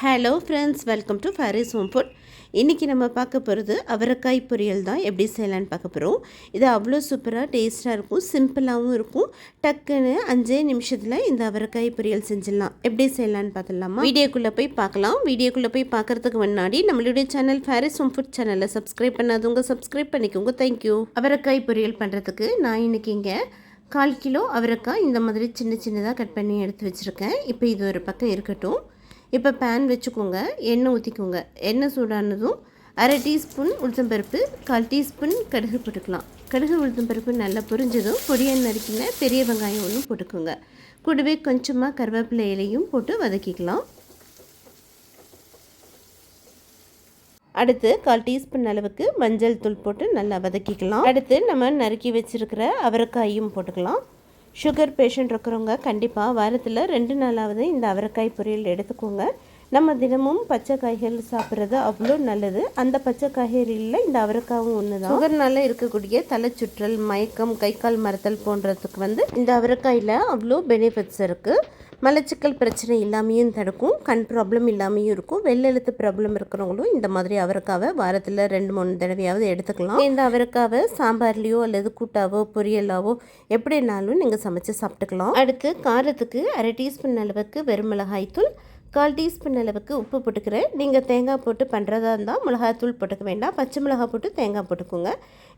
Hello friends welcome to Faris home food இன்றைக்கி நம்ம பார்க்க போகிறது அவரைக்காய் பொரியல் தான். எப்படி செய்யலான்னு பார்க்க போகிறோம் இது அவ்வளோ சூப்பராக டேஸ்ட்டாக இருக்கும் சிம்பிளாகவும் இருக்கும். டக்குன்னு அஞ்சே நிமிஷத்தில் இந்த அவரைக்காய் பொரியல் செஞ்சிடலாம். எப்படி செய்யலான்னு பார்த்துடலாமா? வீடியோக்குள்ளே போய் பார்க்கலாம். வீடியோக்குள்ளே போய் பார்க்குறதுக்கு முன்னாடி நம்மளுடைய சேனல் ஃபேரிஸ் ஹோம் ஃபுட் சேனலை சப்ஸ்கிரைப் பண்ணாதவங்க சப்ஸ்கிரைப் பண்ணிக்கோங்க. தேங்க்யூ அவரைக்காய் பொரியல் பண்ணுறதுக்கு நான் இன்றைக்கி இங்கே கால் கிலோ அவரைக்காய் இந்த மாதிரி சின்ன சின்னதாக கட் பண்ணி எடுத்து வச்சுருக்கேன். இப்போ இது ஒரு பக்கம் இருக்கட்டும். இப்போ பேன் வச்சுக்கோங்க எண்ணெய் ஊற்றிக்கோங்க எண்ணெய் சூடானதும் அரை டீஸ்பூன் உளுத்தம்பருப்பு கால் டீஸ்பூன் கடுகு போட்டுக்கலாம். கடுகு உளுத்தம்பருப்பு நல்லா பொரிஞ்சதும் பொடியை நறுக்கின பெரிய வெங்காயம் ஒன்றும் போட்டுக்கோங்க. கூடவே கொஞ்சமாக கருவேப்பிலை இலையும் போட்டு வதக்கிக்கலாம். அடுத்து கால் டீஸ்பூன் அளவுக்கு மஞ்சள் தூள் போட்டு நல்லா வதக்கிக்கலாம். அடுத்து நம்ம நறுக்கி வச்சுருக்கிற அவரைக்காயும் போட்டுக்கலாம். சுகர் பேஷண்ட் இருக்கிறவங்க கண்டிப்பாக வாரத்தில் ரெண்டு நாளாவது இந்த அவரைக்காய் பொரியல் எடுத்துக்கோங்க. நம்ம தினமும் பச்சை காய்கறி சாப்பிட்றது அவ்வளோ நல்லது. அந்த பச்சை காய்கறியில் இந்த அவரைக்காவும் ஒன்று தான் சுகர்னால இருக்கக்கூடிய தலை சுற்றல் மயக்கம் கை கால் மரத்தல் போன்றதுக்கு வந்து இந்த அவரைக்காயில் அவ்வளோ பெனிஃபிட்ஸ் இருக்குது மலச்சிக்கல் பிரச்சனை இல்லாமையும் தடுக்கும் கண் ப்ராப்ளம் இல்லாமையும் இருக்கும் வெள்ளெழுத்து ப்ராப்ளம் இருக்கிறவங்களும் இந்த மாதிரி அவரைக்காவை வாரத்தில் ரெண்டு மூணு தடவையாவது எடுத்துக்கலாம். இந்த அவரைக்காவை சாம்பார்லேயோ அல்லது கூட்டாவோ பொரியலாவோ எப்படினாலும் நீங்கள் சமைச்சு சாப்பிட்டுக்கலாம். அடுத்து காரத்துக்கு அரை டீஸ்பூன் அளவுக்கு வெறும் மிளகாய் தூள் கால் டீஸ்பூன் அளவுக்கு உப்பு போட்டுக்கிறேன். நீங்கள் தேங்காய் போட்டு பண்ணுறதா இருந்தால் மிளகாத்தூள் போட்டுக்க வேண்டாம். பச்சை மிளகாய் போட்டு தேங்காய் போட்டுக்கோங்க.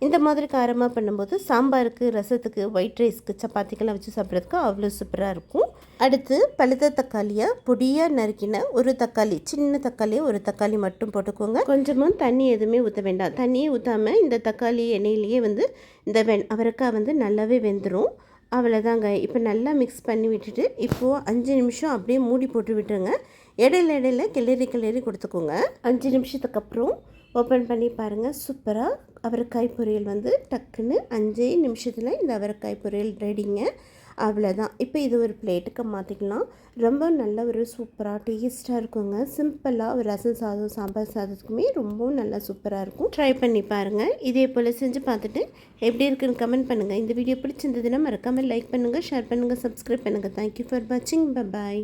இந்த மாதிரி காரமாக பண்ணும்போது சாம்பாருக்கு ரசத்துக்கு ஒயிட் ரைஸ்க்கு சப்பாத்திக்கெல்லாம் வச்சு சாப்பிட்றதுக்கு அவ்வளோ சூப்பராக இருக்கும். அடுத்து பழுத்த தக்காளியை பொடியாக நறுக்கின ஒரு தக்காளி சின்ன தக்காளி ஒரு தக்காளி மட்டும் போட்டுக்கோங்க. கொஞ்சமாக தண்ணி எதுவுமே ஊற்ற வேண்டாம். தண்ணியே ஊற்றாமல் இந்த தக்காளி எண்ணெயிலேயே வந்து இந்த வெண் அவரைக்காய் வந்து நல்லாவே வெந்துடும் அவ்வளோதாங்க. இப்போ நல்லா மிக்ஸ் பண்ணி விட்டுட்டு இப்போது அஞ்சு நிமிஷம் அப்படியே மூடி போட்டு விட்டுருங்க. இடையில இடையில கிளறி கிளறி கொடுத்துக்கோங்க. அஞ்சு நிமிஷத்துக்கு அப்புறம் ஓப்பன் பண்ணி பாருங்கள் சூப்பராக அவரைக்காய் பொரியல் வந்து டக்குன்னு அஞ்சே நிமிஷத்தில் இந்த அவரைக்காய் பொரியல் ரெடிங்க அவ்வளோதான் இப்போ இது ஒரு பிளேட்டுக்கு மாற்றிக்கலாம் ரொம்ப நல்ல ஒரு சூப்பராக டேஸ்ட்டாக இருக்குங்க. சிம்பிளாக ஒரு ரசம் சாதம் சாம்பார் சாதத்துக்குமே ரொம்பவும் நல்லா சூப்பராக இருக்கும். ட்ரை பண்ணி பாருங்கள் இதே போல் செஞ்சு பார்த்துட்டு எப்படி இருக்குன்னு கமெண்ட் பண்ணுங்கள் இந்த வீடியோ பிடிச்சிருந்ததுன்னா மறக்காமல் லைக் பண்ணுங்கள் ஷேர் பண்ணுங்கள் சப்ஸ்கிரைப் பண்ணுங்கள் தேங்க்யூ ஃபார் வாட்சிங் பாய்